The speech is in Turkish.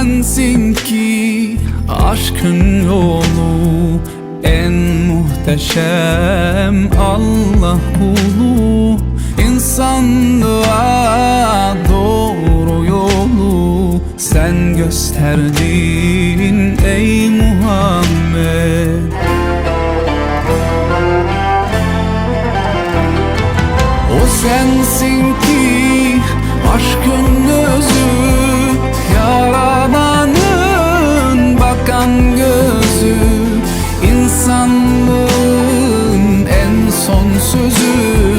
sensin ki Aşkın yolu en muhteşem Allah kulu. İnsanlığa doğru yolu Sen gösterdin ey Muhammed. O sensin ki aşkın you